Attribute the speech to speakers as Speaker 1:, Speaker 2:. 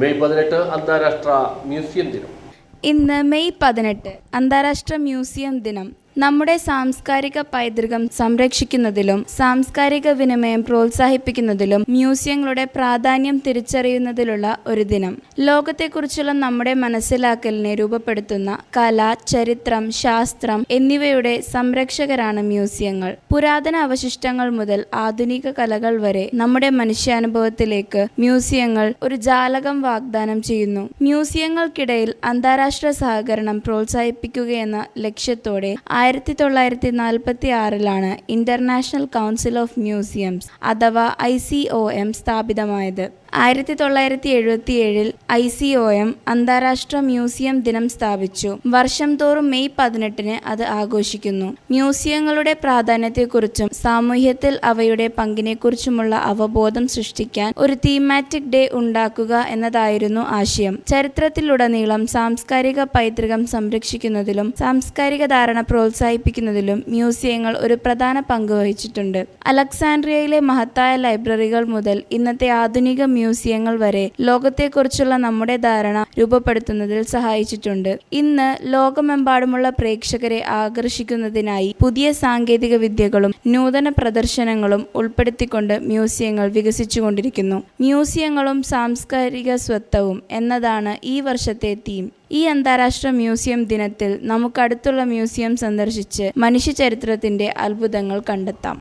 Speaker 1: May പതിനെട്ട് അന്താരാഷ്ട്ര museum ദിനം.
Speaker 2: ഇന്ന് മെയ് പതിനെട്ട് അന്താരാഷ്ട്ര മ്യൂസിയം ദിനം. നമ്മുടെ സാംസ്കാരിക പൈതൃകം സംരക്ഷിക്കുന്നതിലും സാംസ്കാരിക വിനിമയം പ്രോത്സാഹിപ്പിക്കുന്നതിലും മ്യൂസിയങ്ങളുടെ പ്രാധാന്യം തിരിച്ചറിയുന്നതിലുള്ള ഒരു ദിനം. ലോകത്തെക്കുറിച്ചുള്ള നമ്മുടെ മനസ്സിലാക്കലിനെ രൂപപ്പെടുത്തുന്ന കല ചരിത്രം ശാസ്ത്രം എന്നിവയുടെ സംരക്ഷകരാണ് മ്യൂസിയങ്ങൾ. പുരാതന അവശിഷ്ടങ്ങൾ മുതൽ ആധുനിക കലകൾ വരെ നമ്മുടെ മനുഷ്യാനുഭവത്തിലേക്ക് മ്യൂസിയങ്ങൾ ഒരു ജാലകം വാഗ്ദാനം ചെയ്യുന്നു. മ്യൂസിയങ്ങൾക്കിടയിൽ അന്താരാഷ്ട്ര സഹകരണം പ്രോത്സാഹിപ്പിക്കുകയെന്ന ലക്ഷ്യത്തോടെ ആയിരത്തി തൊള്ളായിരത്തി നാൽപ്പത്തി ആറിലാണ് ഇന്റർനാഷണൽ കൗൺസിൽ ഓഫ് മ്യൂസിയംസ് അഥവാ ഐ സി ഒ എം സ്ഥാപിതമായത്. ആയിരത്തി തൊള്ളായിരത്തി എഴുപത്തി ഏഴിൽ ഐ സി ഒ എം അന്താരാഷ്ട്ര മ്യൂസിയം ദിനം സ്ഥാപിച്ചു. വർഷം തോറും മെയ് പതിനെട്ടിന് അത് ആഘോഷിക്കുന്നു. മ്യൂസിയങ്ങളുടെ പ്രാധാന്യത്തെക്കുറിച്ചും സാമൂഹ്യത്തിൽ അവയുടെ പങ്കിനെക്കുറിച്ചുമുള്ള അവബോധം സൃഷ്ടിക്കാൻ ഒരു തീമാറ്റിക് ഡേ ഉണ്ടാക്കുക എന്നതായിരുന്നു ആശയം. ചരിത്രത്തിലുടനീളം സാംസ്കാരിക പൈതൃകം സംരക്ഷിക്കുന്നതിലും സാംസ്കാരിക ധാരണ പ്രോത്സാഹിപ്പിക്കുന്നതിലും മ്യൂസിയങ്ങൾ ഒരു പ്രധാന പങ്ക് വഹിച്ചിട്ടുണ്ട്. അലക്സാൻഡ്രിയയിലെ മഹത്തായ ലൈബ്രറികൾ മുതൽ ഇന്നത്തെ ആധുനിക മ്യൂസിയങ്ങൾ വരെ ലോകത്തെക്കുറിച്ചുള്ള നമ്മുടെ ധാരണ രൂപപ്പെടുത്തുന്നതിൽ സഹായിച്ചിട്ടുണ്ട്. ഇന്ന് ലോകമെമ്പാടുമുള്ള പ്രേക്ഷകരെ ആകർഷിക്കുന്നതിനായി പുതിയ സാങ്കേതിക വിദ്യകളും നൂതന പ്രദർശനങ്ങളും ഉൾപ്പെടുത്തിക്കൊണ്ട് മ്യൂസിയങ്ങൾ വികസിച്ചുകൊണ്ടിരിക്കുന്നു. മ്യൂസിയങ്ങളും സാംസ്കാരിക സ്വത്വവും എന്നതാണ് ഈ വർഷത്തെ തീം ഈ അന്താരാഷ്ട്ര മ്യൂസിയം ദിനത്തിൽ നമുക്കടുത്തുള്ള മ്യൂസിയം സന്ദർശിച്ച് മനുഷ്യ ചരിത്രത്തിന്റെ അത്ഭുതങ്ങൾ കണ്ടെത്താം.